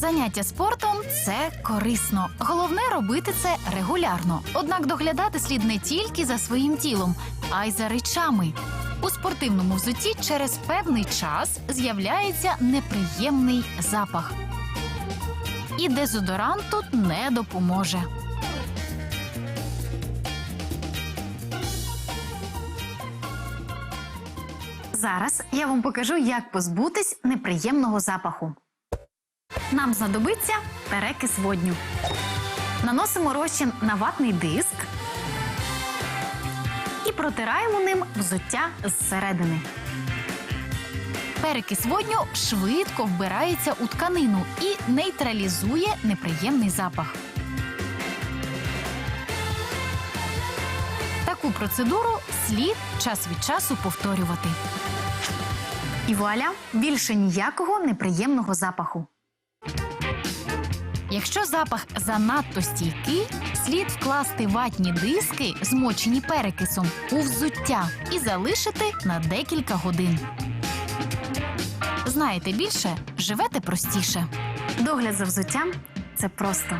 Заняття спортом це корисно. Головне робити це регулярно. Однак доглядати слід не тільки за своїм тілом, а й за речами. У спортивному взутті через певний час з'являється неприємний запах. І дезодорант тут не допоможе. Зараз я вам покажу, як позбутись неприємного запаху. Нам знадобиться перекис водню. Наносимо розчин на ватний диск і протираємо ним взуття зсередини. Перекис водню швидко вбирається у тканину і нейтралізує неприємний запах. Таку процедуру слід час від часу повторювати. І вуаля, більше ніякого неприємного запаху. Якщо запах занадто стійкий, слід вкласти ватні диски, змочені перекисом, у взуття і залишити на декілька годин. Знаєте більше, живете простіше. Догляд за взуттям це просто.